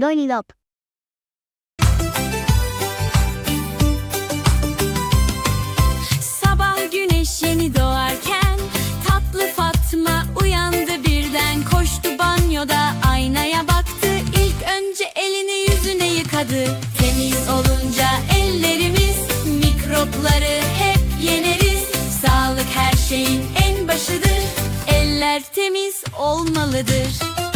Lollipop. Sabah güneş yeni doğarken Tatlı Fatma uyandı birden. Koştu banyoda aynaya baktı. İlk önce elini yüzüne yıkadı. Temiz olunca ellerimiz Mikropları hep yeneriz. Sağlık her şeyin en başıdır. Eller temiz olmalıdır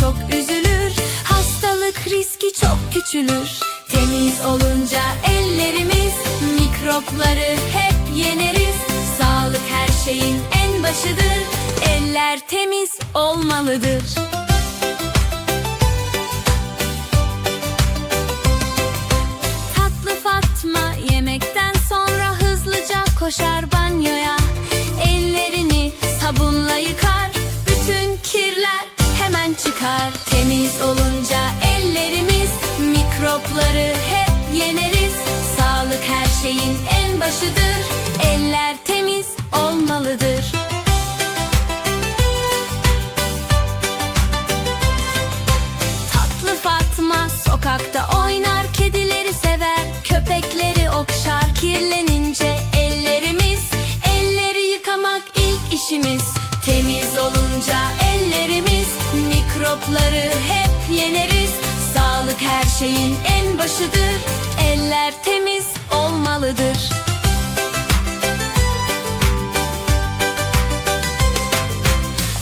çok üzülür. Hastalık riski çok küçülür. Temiz olunca ellerimiz mikropları hep yeneriz. Sağlık her şeyin en başıdır. Eller temiz olmalıdır Sağlık her şeyin en başıdır. Eller temiz olmalıdır.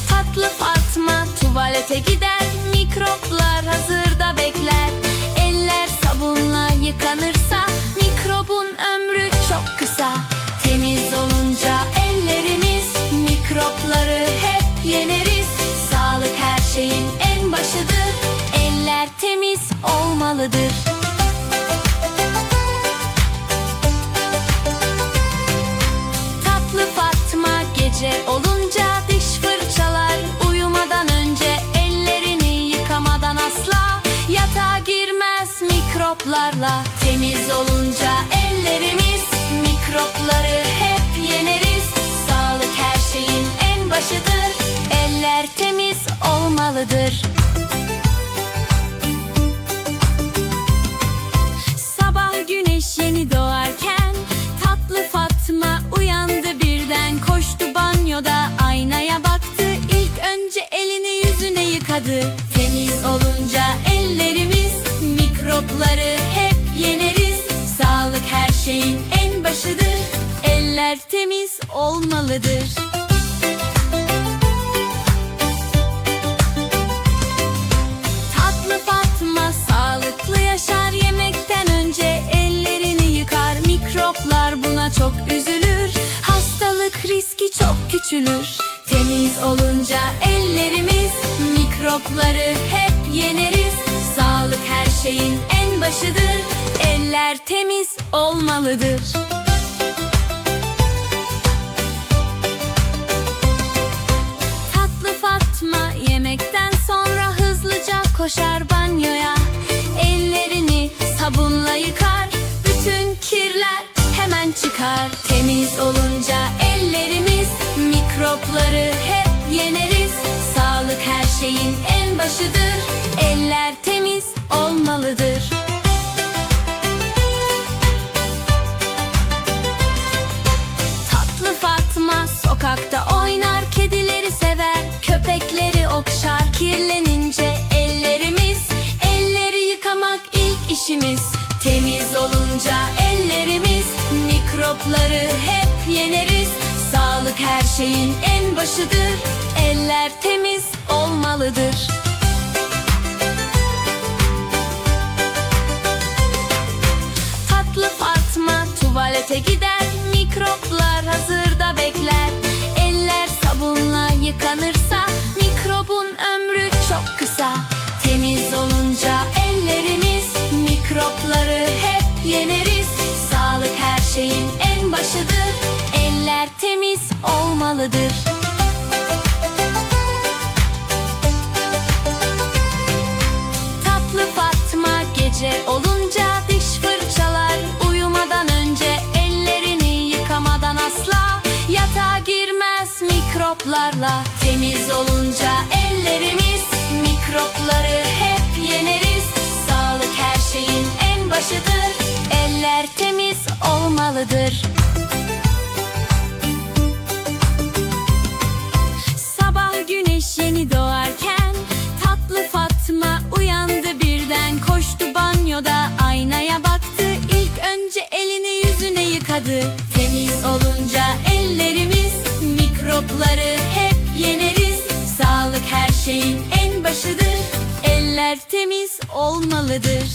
Tatlı Fatma tuvalete gider. Mikroplar hazırda bekler mikroplarla Temiz olunca ellerimiz Mikropları hep yeneriz. Sağlık her şeyin en başıdır Eller temiz olmalıdır şeyin en başıdır Eller temiz olmalıdır. Tatlı Fatma sağlıklı yaşar yemekten önce. Ellerini yıkar mikroplar buna çok üzülür. Hastalık riski çok küçülür. Temiz olunca ellerimiz mikropları hep yeneriz. Sağlık her şeyin en başıdır eller temiz olmalıdır. Tatlı Fatma yemekten sonra hızlıca koşar banyoya. Ellerini sabunla yıkar Bütün kirler hemen çıkar Mikropları hep yeneriz. Sağlık her şeyin en başıdır. Eller temiz olmalıdır. Tatlı Fatma tuvalete gider başıdır. Eller temiz olmalıdır. Tatlı Fatma gece olunca diş fırçalar Uyumadan önce ellerini yıkamadan asla Yatağa girmez mikroplarla. Temiz olunca ellerimiz mikropları hep yeneriz. Sağlık her şeyin en başıdır. Eller temiz olmalıdır. Olmalıdır.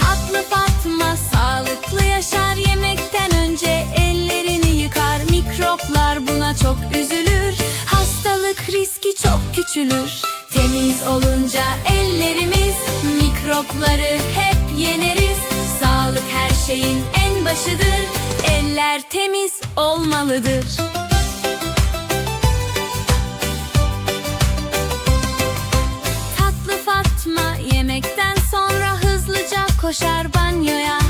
Tatlı Fatma sağlıklı yaşar. Yemekten önce ellerini yıkar. Mikroplar buna çok üzülür. Hastalık riski çok küçülür. Temiz olunca ellerimiz mikropları hep yeneriz. Sağlık her şeyin en başıdır. Eller temiz olmalıdır koşar banyoya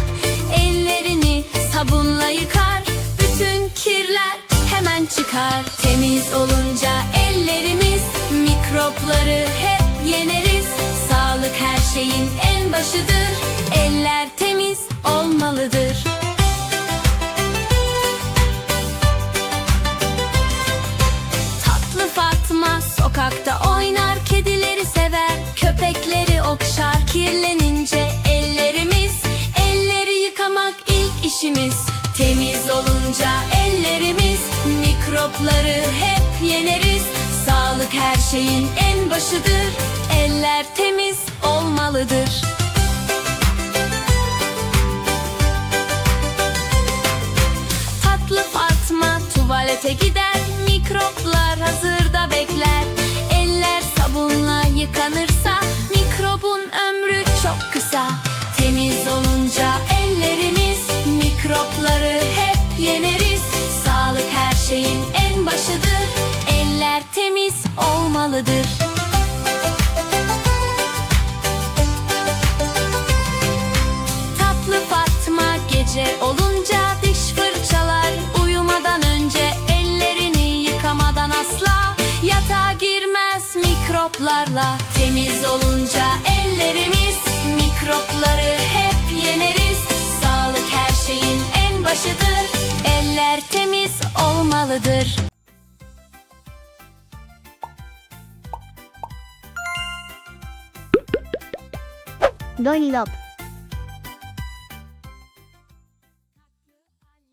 işimiz. Temiz olunca ellerimiz Mikropları hep yeneriz. Sağlık her şeyin en başıdır Eller temiz olmalıdır. Tatlı Fatma tuvalete gider Mikroplar hazırda bekler. Eller sabunla yıkanırsa olmalıdır. Tatlı Fatma gece olunca diş fırçalar Uyumadan önce ellerini yıkamadan asla Yatağa girmez mikroplarla. Temiz olunca ellerimiz Mikropları hep yeneriz. Sağlık her şeyin en başıdır Eller temiz olmalıdır Doilop.